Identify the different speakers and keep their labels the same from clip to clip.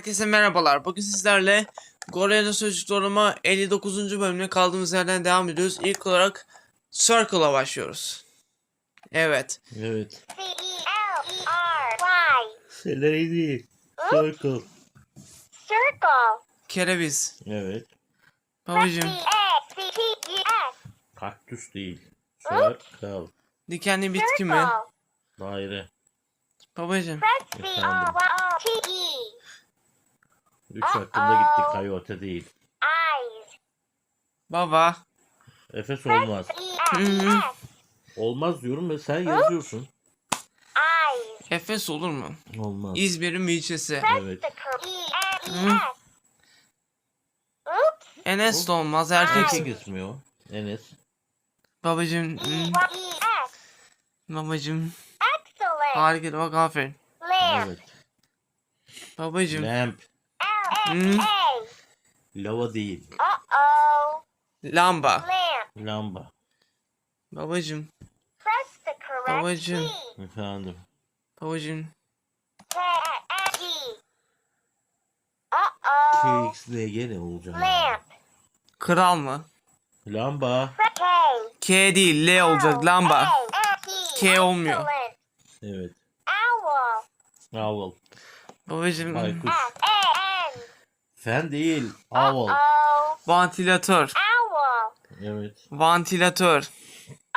Speaker 1: Herkese merhabalar. Bugün sizlerle Gorilla Sözcüklerime 59. bölümüne kaldığımız yerden devam ediyoruz. İlk olarak Circle'a başlıyoruz. Evet.
Speaker 2: Evet.
Speaker 3: C E L E R Y.
Speaker 2: Celery değil. Circle.
Speaker 3: Circle.
Speaker 1: Kereviz.
Speaker 2: Evet.
Speaker 1: Babacım.
Speaker 3: U S.
Speaker 2: Kaktüs değil. Circle.
Speaker 1: Dikenli bitki mi?
Speaker 2: Daire.
Speaker 1: Babacım.
Speaker 2: Efendim.
Speaker 3: Y O T E.
Speaker 2: Üç hakkında gitti. Coyote değil.
Speaker 3: Eyes.
Speaker 1: Baba.
Speaker 2: Efes olmaz.
Speaker 3: E S E S.
Speaker 2: Olmaz diyorum ve sen yazıyorsun.
Speaker 1: Efes olur mu?
Speaker 2: Olmaz.
Speaker 1: İzmir'in bir ilçesi.
Speaker 2: Evet.
Speaker 3: E E. Oops.
Speaker 1: Enes de olmaz. Erkek.
Speaker 2: Erkek ismi o. Enes.
Speaker 1: Babacım.
Speaker 3: E
Speaker 1: hmm,
Speaker 3: E.
Speaker 1: Babacım. Harika bak aferin.
Speaker 2: Evet.
Speaker 1: Babacım.
Speaker 2: Lamp.
Speaker 3: L
Speaker 1: Hmm.
Speaker 2: Lava değil.
Speaker 3: Uh oh.
Speaker 1: Lamba.
Speaker 3: Lamp.
Speaker 2: Lamba.
Speaker 1: Babacım. Babacım.
Speaker 2: Efendim.
Speaker 1: Babacım.
Speaker 3: Oh.
Speaker 2: KXLG ne olacak?
Speaker 3: Lamp.
Speaker 1: Kral mı?
Speaker 2: Lamba.
Speaker 3: K.
Speaker 1: Değil L olacak. Lamba. K olmuyor.
Speaker 3: Excellent.
Speaker 2: Evet.
Speaker 3: Owl.
Speaker 2: Owl.
Speaker 1: Babacım.
Speaker 2: Baykuş. Fen değil. Owl.
Speaker 3: Oh.
Speaker 1: Vantilatör.
Speaker 3: Owl.
Speaker 2: Evet.
Speaker 1: Vantilatör.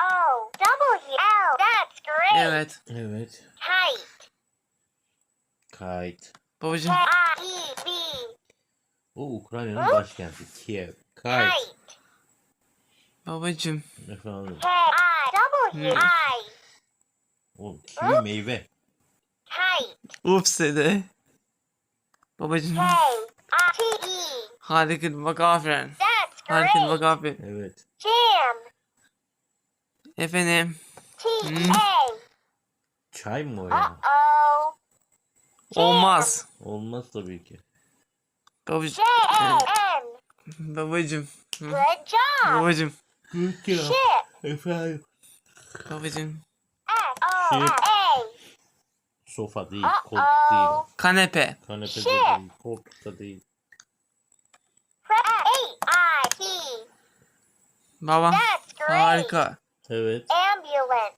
Speaker 3: O. W. L. That's great.
Speaker 1: Evet.
Speaker 2: Evet.
Speaker 3: Kite.
Speaker 2: Kite.
Speaker 1: Babacım.
Speaker 3: K I E B.
Speaker 2: O Ukrayna'nın başkenti. Kiev. Kite.
Speaker 3: Kite.
Speaker 1: Babacım.
Speaker 2: Efendim.
Speaker 3: K I W I.
Speaker 2: O kivi meyve.
Speaker 3: Kite.
Speaker 1: Ups dedi. Babacım.
Speaker 3: K E.
Speaker 1: Harika bak aferin. Harika bak aferin.
Speaker 2: Evet.
Speaker 3: Jam.
Speaker 1: Efendim.
Speaker 3: T A.
Speaker 2: Çay mı o
Speaker 3: Uh
Speaker 2: ya?
Speaker 3: oh.
Speaker 1: Olmaz.
Speaker 2: Olmaz tabii ki.
Speaker 1: Babacım.
Speaker 3: J A N.
Speaker 1: Babacım.
Speaker 3: Good job.
Speaker 1: Babacım.
Speaker 3: Ship.
Speaker 2: Efendim.
Speaker 1: Babacım.
Speaker 2: Ship. Sofa değil,
Speaker 3: Uh
Speaker 2: koltuk değil.
Speaker 3: oh.
Speaker 1: Kanepe.
Speaker 2: Kanepe de
Speaker 3: Shit.
Speaker 2: değil, koltuk da değil.
Speaker 3: Press A I T.
Speaker 1: Baba.
Speaker 3: That's great.
Speaker 1: Harika.
Speaker 2: Evet.
Speaker 3: Ambulance.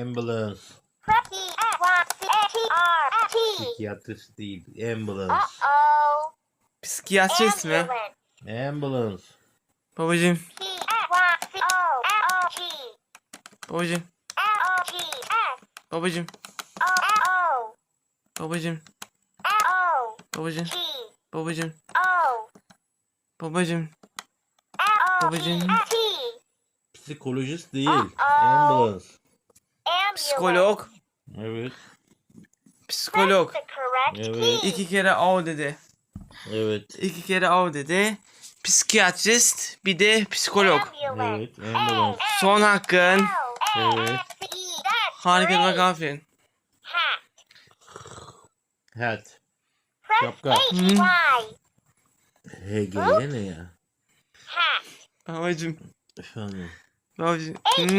Speaker 2: Ambulance.
Speaker 3: Press E S Y C T R T.
Speaker 2: Psikiyatrist değil.
Speaker 3: Uh
Speaker 2: Ambulance.
Speaker 3: oh.
Speaker 1: Psikiyatrist mi?
Speaker 3: Ambulance.
Speaker 2: Ambulance.
Speaker 1: Babacım. Babacım. Babacım.
Speaker 3: O L O.
Speaker 1: Babacım. Babacım. Babacım.
Speaker 3: O.
Speaker 1: Babacım. Babacım.
Speaker 2: Psikolojist değil. Ambulance.
Speaker 1: Psikolog.
Speaker 2: Evet.
Speaker 1: Psikolog.
Speaker 2: Evet.
Speaker 1: İki kere av dedi.
Speaker 2: Evet.
Speaker 1: İki kere av dedi. Psikiyatrist bir de psikolog.
Speaker 2: Evet. Ambulance.
Speaker 1: Son hakkın.
Speaker 2: Evet.
Speaker 3: E.
Speaker 1: Harika bak aferin.
Speaker 3: Hat.
Speaker 2: Şapka.
Speaker 3: H Y.
Speaker 2: HG ne ya?
Speaker 3: Hat.
Speaker 1: Babacım.
Speaker 2: Efendim.
Speaker 1: Babacım.
Speaker 3: H N.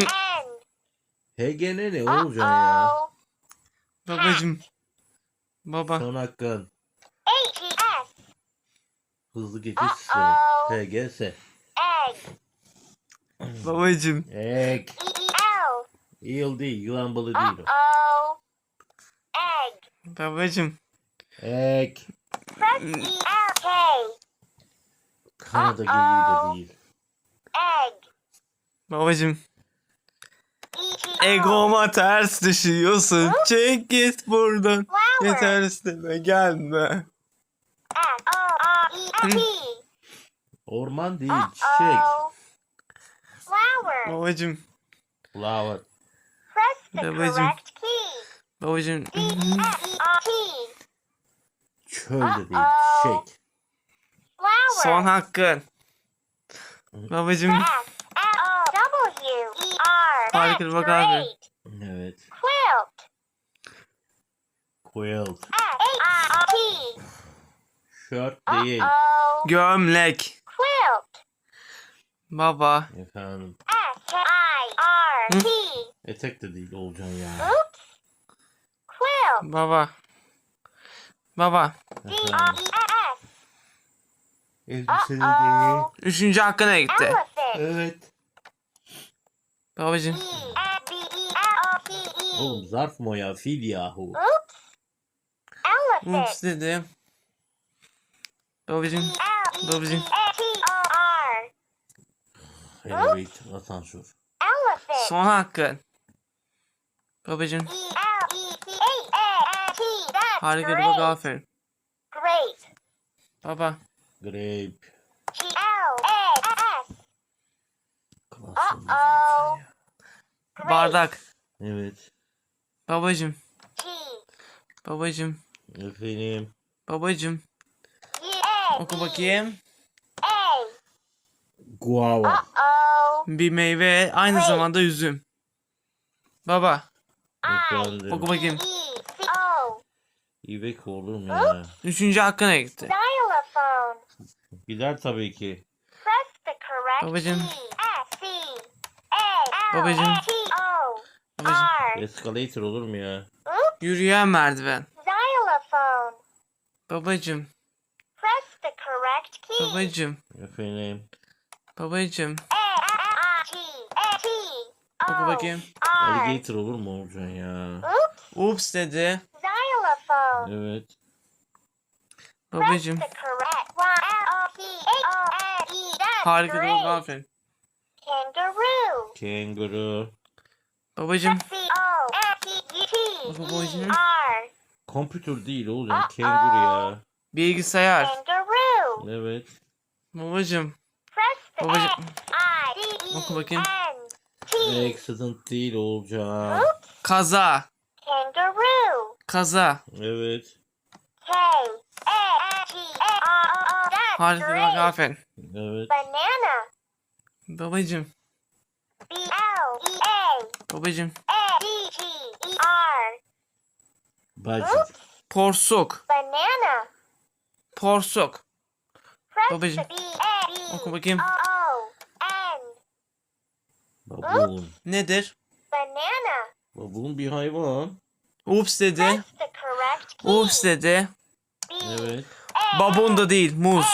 Speaker 2: HG ne ne olacaksın ya?
Speaker 3: oh.
Speaker 1: Babacım. Baba.
Speaker 2: Son hakkın.
Speaker 3: H E S.
Speaker 2: Hızlı geçiş sistemi.
Speaker 3: Uh-oh.
Speaker 2: HGS.
Speaker 3: Egg.
Speaker 1: Babacım.
Speaker 2: Egg.
Speaker 3: E E L.
Speaker 2: Eel değil. Yılan balığı
Speaker 3: Uh
Speaker 2: değil o.
Speaker 3: oh. Egg.
Speaker 1: Babacım.
Speaker 2: Egg.
Speaker 3: Press E L K.
Speaker 2: Kanada geyiği de değil.
Speaker 3: Egg.
Speaker 1: Babacım. Egoma ters düşüyorsun. Çek git buradan.
Speaker 3: Flower.
Speaker 1: Yeter isteme gelme.
Speaker 3: E T.
Speaker 2: Orman değil.
Speaker 3: Uh
Speaker 2: Çiçek.
Speaker 3: Flower.
Speaker 1: Babacım.
Speaker 2: Flower.
Speaker 3: Press the
Speaker 1: Babacım.
Speaker 3: correct key.
Speaker 1: Babacım.
Speaker 3: E E.
Speaker 2: Çöl de değil. Çiçek.
Speaker 3: Flower.
Speaker 1: Son hakkın. Babacım.
Speaker 3: E.
Speaker 1: Harika,
Speaker 3: That's
Speaker 1: bak abi.
Speaker 2: Evet.
Speaker 3: Quilt.
Speaker 2: Quilt. Şört değil.
Speaker 1: Gömlek.
Speaker 3: Quilt.
Speaker 1: Baba.
Speaker 2: Efendim.
Speaker 3: S K I R T.
Speaker 2: Etek de değil olacaksın ya.
Speaker 3: Oops. Quilt.
Speaker 1: Baba. Baba.
Speaker 3: D R E S.
Speaker 2: Elbiseleri.
Speaker 3: Uh-oh.
Speaker 1: Üçüncü hakkına gitti.
Speaker 2: Evet.
Speaker 1: Babacım.
Speaker 2: Oğlum zarf mı o ya? Fil yahu.
Speaker 1: Ups dedi. Babacım. Babacım.
Speaker 2: Elevator, asansör.
Speaker 1: Son hakkın. Babacım.
Speaker 3: E L E P A N T. That's
Speaker 1: Harika bak
Speaker 3: great.
Speaker 1: aferin.
Speaker 3: Great.
Speaker 1: Baba.
Speaker 2: Grape.
Speaker 3: G L A S.
Speaker 2: Klasın.
Speaker 3: Uh-oh. Great.
Speaker 1: Bardak.
Speaker 2: Evet.
Speaker 1: Babacım.
Speaker 3: G
Speaker 1: Babacım.
Speaker 2: Efendim.
Speaker 1: Babacım.
Speaker 3: A
Speaker 1: Oku bakayım.
Speaker 3: A.
Speaker 2: Guava.
Speaker 3: Uh-oh.
Speaker 1: Bir meyve aynı zamanda üzüm. Baba.
Speaker 2: Efendim.
Speaker 1: Oku bakayım.
Speaker 3: E.
Speaker 2: İvek olur mu ya?
Speaker 1: Üçüncü hakkına gitti.
Speaker 3: Xylophone.
Speaker 2: Gider tabii ki.
Speaker 3: Press the correct
Speaker 1: Babacım.
Speaker 3: key. S C A L
Speaker 1: Babacım.
Speaker 3: T O
Speaker 1: Babacım.
Speaker 3: R.
Speaker 2: Escalator olur mu ya?
Speaker 3: Oops.
Speaker 1: Yürüyen merdiven.
Speaker 3: Xylophone.
Speaker 1: Babacım.
Speaker 3: Press the correct key.
Speaker 1: Babacım.
Speaker 2: Efendim.
Speaker 1: Babacım.
Speaker 3: A I G A T
Speaker 1: Oku bakayım.
Speaker 2: Alligator olur mu Olcan ya?
Speaker 3: Oops.
Speaker 1: Dedi.
Speaker 2: Evet.
Speaker 3: Press
Speaker 1: Babacım.
Speaker 3: the correct Y L O P A O N E. That's
Speaker 1: Harika bak
Speaker 3: great.
Speaker 1: aferin.
Speaker 3: Kangaroo.
Speaker 2: Kanguru.
Speaker 1: Babacım.
Speaker 3: E E
Speaker 1: babacım.
Speaker 3: R.
Speaker 2: Computer değil Olcan. Kanguru ya.
Speaker 1: Bilgisayar.
Speaker 3: Kangaroo.
Speaker 2: Evet.
Speaker 1: Babacım. Babacım.
Speaker 3: E
Speaker 1: Oku bakayım.
Speaker 2: Accident değil Olcan.
Speaker 1: Kaza.
Speaker 3: Kangaroo.
Speaker 1: Kaza.
Speaker 2: Evet.
Speaker 3: K A T A R
Speaker 1: Harika bak aferin.
Speaker 2: Evet.
Speaker 3: Banana.
Speaker 1: Babacım.
Speaker 3: B L E A
Speaker 1: Babacım.
Speaker 3: A D G E R.
Speaker 2: Bacı.
Speaker 1: Porsuk.
Speaker 3: Banana.
Speaker 1: Porsuk. Babacım.
Speaker 3: B
Speaker 1: Oku bakayım.
Speaker 3: O O N.
Speaker 2: Babuğun.
Speaker 1: Nedir?
Speaker 3: Banana.
Speaker 2: Babuğun bir hayvan.
Speaker 1: Ups dedi. Ups dedi.
Speaker 2: Evet.
Speaker 1: Babon da değil. Muz.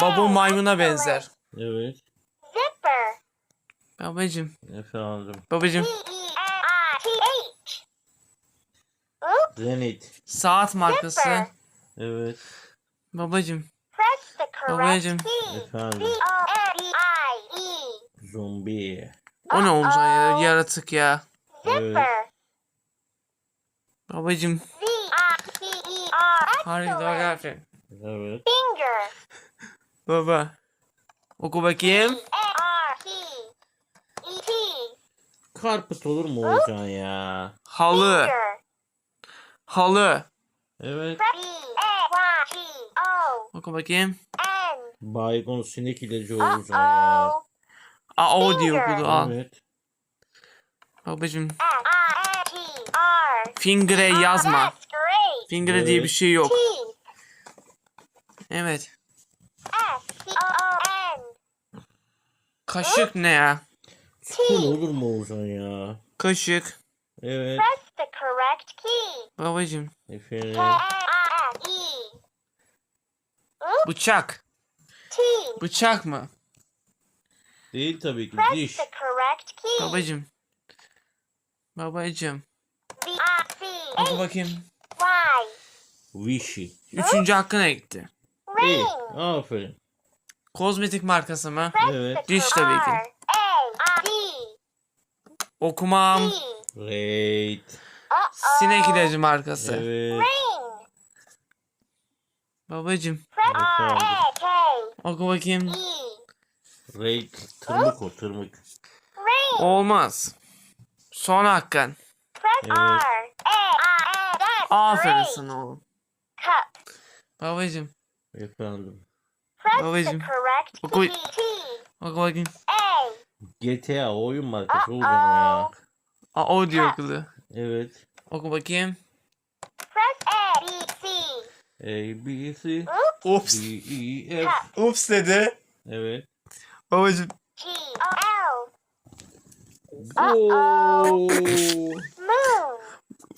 Speaker 1: Babon maymuna benzer.
Speaker 2: Evet.
Speaker 3: Zipper.
Speaker 1: Babacım.
Speaker 2: Efendim.
Speaker 1: Babacım.
Speaker 3: E.
Speaker 2: Zenit.
Speaker 1: Saat markası.
Speaker 2: Evet.
Speaker 1: Babacım. Babacım.
Speaker 2: Efendim.
Speaker 3: E.
Speaker 2: Zombi.
Speaker 1: O ne olacak ya? Yaratık ya.
Speaker 3: Zipper.
Speaker 1: Babacım.
Speaker 3: I C E R.
Speaker 1: Harika
Speaker 3: Excellent.
Speaker 1: aferin.
Speaker 2: Evet.
Speaker 3: Finger.
Speaker 1: Baba. Oku bakayım.
Speaker 3: A R T E T.
Speaker 2: Karput olur mu Olcan ya?
Speaker 1: Halı.
Speaker 3: Finger.
Speaker 1: Halı.
Speaker 2: Evet.
Speaker 3: B A Y G O
Speaker 1: Oku bakayım.
Speaker 3: N.
Speaker 2: Baygon sinek ilacı Olcan ya.
Speaker 3: Uh-oh.
Speaker 1: Aa o diyor
Speaker 3: Finger.
Speaker 1: okudu al.
Speaker 2: Evet.
Speaker 1: Babacım.
Speaker 3: R.
Speaker 1: Fingre
Speaker 3: Oh,
Speaker 1: yazma. Fingre diye bir şey yok. Evet.
Speaker 3: S C O O N.
Speaker 1: Kaşık ne ya?
Speaker 3: Teeth.
Speaker 2: olur mu Olcan ya?
Speaker 1: Kaşık.
Speaker 2: Evet.
Speaker 3: Press the correct key.
Speaker 1: Babacım.
Speaker 2: Efendim.
Speaker 3: E.
Speaker 1: Bıçak. Bıçak mı?
Speaker 2: Değil tabii ki. Diş.
Speaker 1: Babacım. Babacım. Oku bakayım.
Speaker 3: Y.
Speaker 2: Wishy.
Speaker 1: Üçüncü hakkına gitti.
Speaker 2: İyi. Aferin.
Speaker 1: Kozmetik markası mı?
Speaker 2: Evet.
Speaker 1: Diş tabii ki. Okumam.
Speaker 2: Great.
Speaker 1: Sinek ilacı markası.
Speaker 2: Evet.
Speaker 1: Babacım.
Speaker 3: K
Speaker 1: Oku bakayım.
Speaker 3: E.
Speaker 2: Rake. Tırmık o tırmık.
Speaker 1: Olmaz. Son hakkın.
Speaker 3: Press
Speaker 2: Evet.
Speaker 1: Aferin sana oğlum. Babacım.
Speaker 2: Efendim.
Speaker 1: Babacım.
Speaker 3: key. T
Speaker 1: Oku bakayım.
Speaker 2: GTA oyun markası Olcan ya.
Speaker 1: Aa o diyor okudu.
Speaker 2: Evet.
Speaker 1: Oku bakayım.
Speaker 3: Press A B C.
Speaker 2: A, B, C,
Speaker 3: Oops.
Speaker 2: D, E, F.
Speaker 1: Ups dedi.
Speaker 2: Evet.
Speaker 1: Babacım.
Speaker 3: G O L.
Speaker 2: Oo.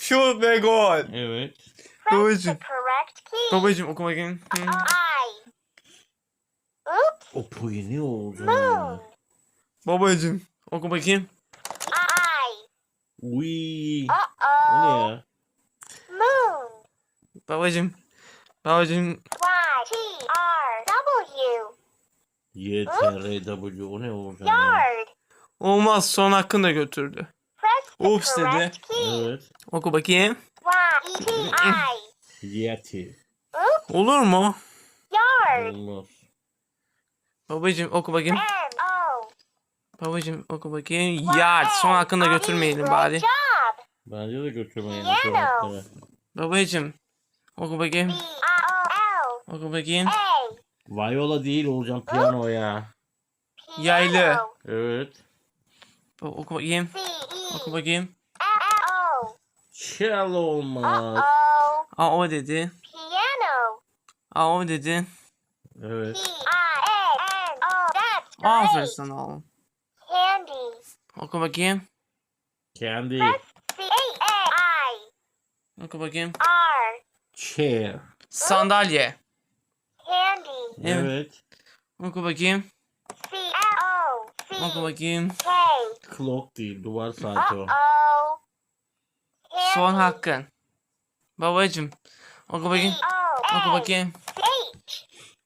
Speaker 1: Shoot ve gol.
Speaker 2: Evet.
Speaker 1: Babacım. Babacım oku bakayım. Hı.
Speaker 3: I. Oops.
Speaker 2: O puyu ne olacak ya?
Speaker 1: Babacım oku bakayım.
Speaker 3: I.
Speaker 2: Uy.
Speaker 3: Uh
Speaker 2: O ne ya?
Speaker 3: Moon.
Speaker 1: Babacım. Babacım
Speaker 3: Y T R W.
Speaker 2: Y, T, R, W. O ne olacak ya?
Speaker 3: Yard.
Speaker 1: olmaz son hakkını da götürdü.
Speaker 3: Press the
Speaker 1: Oops dedi.
Speaker 3: correct key.
Speaker 2: Evet.
Speaker 1: Oku bakayım.
Speaker 3: Y E T I.
Speaker 2: Yeti.
Speaker 1: Olur mu?
Speaker 2: Olmaz.
Speaker 1: Babacım oku bakayım. Babacım oku bakayım. Yard. Son hakkını da götürmeyelim bari.
Speaker 2: Bence de şu hakları.
Speaker 1: Babacım. Oku bakayım.
Speaker 3: B I O L.
Speaker 1: Oku bakayım.
Speaker 3: A.
Speaker 2: Viola değil olacağım piyano ya.
Speaker 1: Yaylı.
Speaker 3: Piano.
Speaker 2: Evet.
Speaker 1: Oku bakayım.
Speaker 3: E.
Speaker 1: Oku bakayım.
Speaker 2: Cello
Speaker 3: Uh
Speaker 2: olmaz.
Speaker 3: oh.
Speaker 1: A o dedi.
Speaker 3: Piano.
Speaker 1: A o dedi.
Speaker 2: Evet.
Speaker 3: P I A N O. That's
Speaker 1: Aferin
Speaker 3: great.
Speaker 1: sana oğlum.
Speaker 3: Candy.
Speaker 1: Oku bakayım.
Speaker 2: Kendi.
Speaker 3: C A A I.
Speaker 1: Oku bakayım.
Speaker 3: R.
Speaker 2: Chair.
Speaker 1: Sandalye.
Speaker 3: Candy.
Speaker 1: Evet.
Speaker 2: Evet.
Speaker 1: Oku bakayım.
Speaker 3: C L O.
Speaker 1: Oku bakayım.
Speaker 3: K.
Speaker 2: Clock değil. Duvar saati
Speaker 3: Uh
Speaker 2: o.
Speaker 3: oh.
Speaker 1: Son hakkın. Babacım. Oku bakayım. Oku bakayım.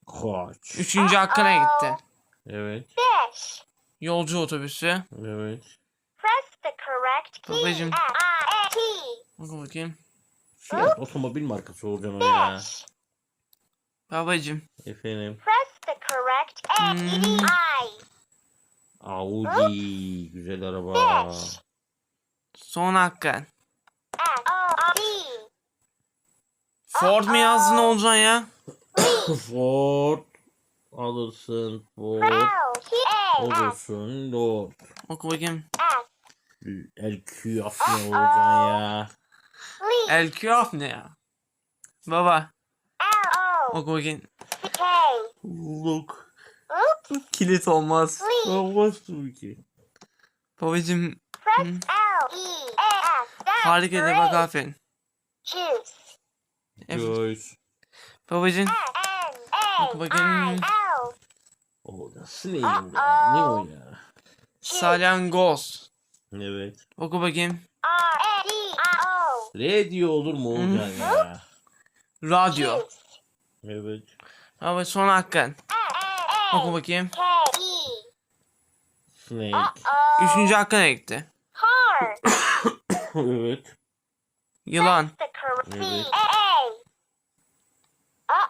Speaker 2: Koç.
Speaker 1: Üçüncü hakkına gitti.
Speaker 2: Evet.
Speaker 3: Fish.
Speaker 1: Yolcu otobüsü.
Speaker 2: Evet.
Speaker 3: Press the correct key.
Speaker 1: Babacım. Oku bakayım.
Speaker 2: Fiat otomobil markası olacaksın o ya.
Speaker 1: Babacım.
Speaker 2: Efendim.
Speaker 3: Press the correct F E.
Speaker 2: Audi. Güzel araba.
Speaker 1: Son hakkın.
Speaker 3: F O D.
Speaker 1: Ford mu yazdın olacaksın ya?
Speaker 2: Ford. Alırsın. Ford. Olursun. Lord.
Speaker 1: Oku bakayım.
Speaker 2: El Kuyaf ne olacaksın ya?
Speaker 1: El Kuyaf ne ya? Baba. Oku bakayım.
Speaker 2: Look.
Speaker 1: Kilit olmaz.
Speaker 2: Olmaz tabii ki.
Speaker 1: Babacım.
Speaker 3: E
Speaker 1: Harika de bak aferin.
Speaker 3: Juice.
Speaker 1: Evet.
Speaker 2: Joyce.
Speaker 1: Babacım.
Speaker 3: N A
Speaker 1: Oku
Speaker 3: L.
Speaker 2: O nasıl neyim ya? Ne o ya?
Speaker 1: Salyangoz.
Speaker 2: Evet.
Speaker 1: Oku bakayım.
Speaker 2: Radio olur mu olacaksın ya?
Speaker 1: Radyo.
Speaker 2: Evet.
Speaker 1: Baba son hakkın. Oku bakayım.
Speaker 3: E.
Speaker 2: Snake.
Speaker 1: Üçüncü hakkına gitti.
Speaker 2: Evet.
Speaker 1: Yılan.
Speaker 3: The correct C
Speaker 2: Evet.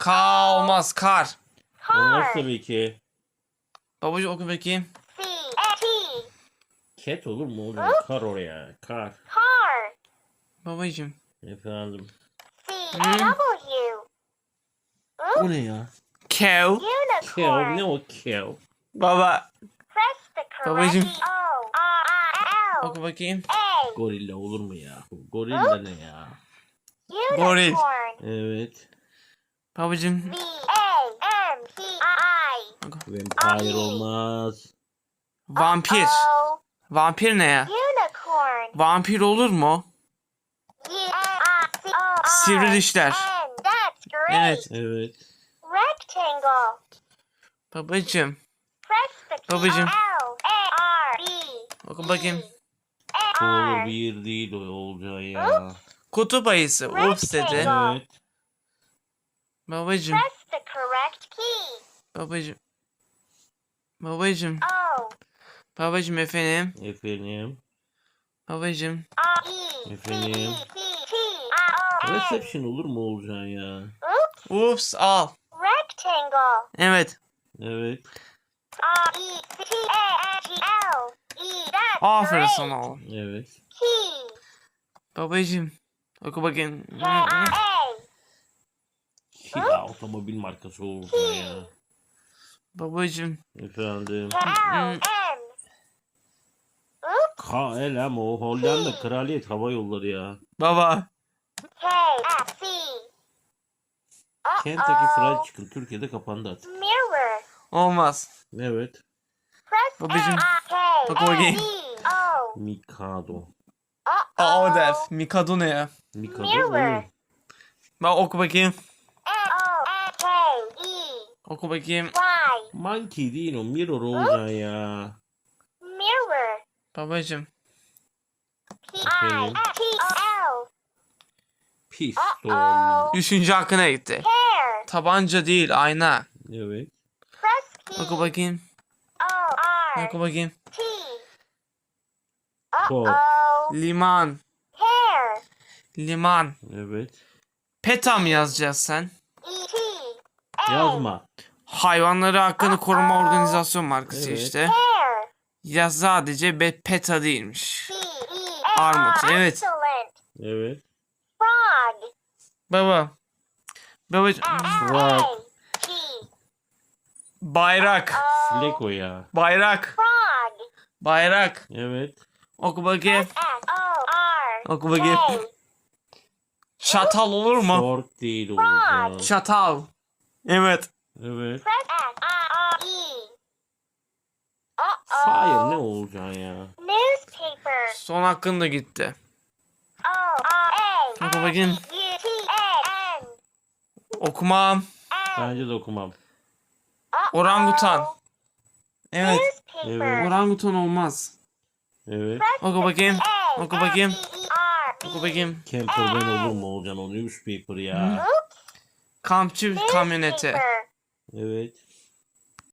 Speaker 1: Ka olmaz. Kar.
Speaker 2: Olmaz
Speaker 3: Car.
Speaker 2: tabii ki.
Speaker 1: Babacım oku bakayım.
Speaker 3: C T.
Speaker 2: Cat olur mu olacaksın? Kar oraya. Kar.
Speaker 3: Car.
Speaker 1: Babacım.
Speaker 2: Efendim.
Speaker 3: C
Speaker 1: Hmm.
Speaker 3: W.
Speaker 2: O ne ya?
Speaker 1: Kev.
Speaker 2: Kev. Ne o kev?
Speaker 1: Baba.
Speaker 3: Press the
Speaker 1: Babacım.
Speaker 3: correct O R I
Speaker 1: Oku bakayım.
Speaker 3: A.
Speaker 2: Gorilla olur mu ya? Gorilla ne ya?
Speaker 1: Goril.
Speaker 3: Unicorn.
Speaker 2: Evet.
Speaker 1: Babacım.
Speaker 3: V A M P I.
Speaker 2: Vampire olmaz.
Speaker 1: Vampir. Vampir ne ya?
Speaker 3: Unicorn.
Speaker 1: Vampir olur mu?
Speaker 3: U I C O R.
Speaker 1: Sivri dişler.
Speaker 3: N. That's great.
Speaker 1: Evet.
Speaker 2: Evet.
Speaker 3: Rectangle.
Speaker 1: Babacım.
Speaker 3: Press the key.
Speaker 1: Babacım.
Speaker 3: L A R B.
Speaker 1: Oku bakayım.
Speaker 3: A R.
Speaker 2: bir değil o olacaksın ya.
Speaker 1: Kutup ayısı. Ups dedi.
Speaker 3: Rectangle.
Speaker 2: Evet.
Speaker 1: Babacım.
Speaker 3: Press the correct key.
Speaker 1: Babacım. Babacım.
Speaker 3: O
Speaker 1: Babacım efendim.
Speaker 2: Efendim.
Speaker 1: Babacım.
Speaker 3: E
Speaker 2: Efendim.
Speaker 3: C T I O N.
Speaker 2: Reception olur mu olacaksın ya?
Speaker 3: Oops.
Speaker 1: Ups al.
Speaker 3: Rectangle.
Speaker 1: Evet.
Speaker 2: Evet.
Speaker 3: R E C T A N G L. E. That's
Speaker 1: Aferin sana oğlum.
Speaker 2: Evet.
Speaker 3: Key.
Speaker 1: Babacım. Oku bakayım.
Speaker 3: K I A.
Speaker 2: Kia otomobil markası olacaksın ya.
Speaker 1: Babacım.
Speaker 2: Efendim. KLM o Hollanda Kraliyet Hava Yolları ya.
Speaker 1: Baba.
Speaker 3: K F C.
Speaker 2: Kentucky Fried. Chicken Türkiye'de kapandı artık.
Speaker 3: Mirror.
Speaker 1: Olmaz.
Speaker 2: Evet.
Speaker 1: Babacım, bak
Speaker 3: O.
Speaker 2: Mikado.
Speaker 1: Aa o der. Mikado ne ya?
Speaker 2: Mikado
Speaker 3: Mirror.
Speaker 2: olur.
Speaker 1: Bak oku bakayım. Oku bakayım.
Speaker 3: Y.
Speaker 2: Monkey değil o mirror Oğuzhan ya.
Speaker 3: Mirror.
Speaker 1: Babacım.
Speaker 3: P I. T O L.
Speaker 2: Pistol.
Speaker 1: Üçüncü hakkına gitti.
Speaker 3: Hair.
Speaker 1: Tabanca değil ayna.
Speaker 2: Evet.
Speaker 3: Press P
Speaker 1: Oku bakayım.
Speaker 3: O R
Speaker 1: Oku bakayım.
Speaker 3: T.
Speaker 2: Kol.
Speaker 3: Uh oh.
Speaker 1: Liman.
Speaker 3: Hair.
Speaker 1: Liman.
Speaker 2: Evet.
Speaker 1: PETA mı yazacağız sen?
Speaker 3: E T.
Speaker 2: Yazma.
Speaker 1: Hayvanları hakkını koruma organizasyon markası
Speaker 2: Evet.
Speaker 1: işte. Ya sadece be PETA değilmiş.
Speaker 3: E
Speaker 1: Armut,
Speaker 3: R.
Speaker 1: evet.
Speaker 3: Excellent.
Speaker 2: Evet.
Speaker 3: Frog.
Speaker 1: Baba. Baba.
Speaker 3: T.
Speaker 1: Bayrak.
Speaker 3: O.
Speaker 2: Silek o ya.
Speaker 1: Bayrak.
Speaker 3: Frog.
Speaker 1: Bayrak.
Speaker 2: Evet.
Speaker 1: Oku bakayım.
Speaker 3: S O R.
Speaker 1: Oku bakayım.
Speaker 3: K.
Speaker 1: Çatal olur mu?
Speaker 2: Short değil Oğuzhan.
Speaker 1: Çatal. Evet.
Speaker 2: Evet.
Speaker 3: Press S I R E.
Speaker 2: Fire ne. Oğuzhan ya?
Speaker 3: Newspaper.
Speaker 1: Son hakkın da gitti. Oku bakayım. Okumam.
Speaker 2: Bence de okumam.
Speaker 1: Orangutan. Evet.
Speaker 2: Evet.
Speaker 1: Orangutan olmaz.
Speaker 2: Evet.
Speaker 1: Oku bakayım.
Speaker 3: A.
Speaker 1: Oku bakayım.
Speaker 3: E E.
Speaker 1: Oku bakayım.
Speaker 2: Campervan olur mu Oğuzhan o newspaper ya?
Speaker 1: Kampçı kamyoneti.
Speaker 3: Newspaper.
Speaker 2: Evet.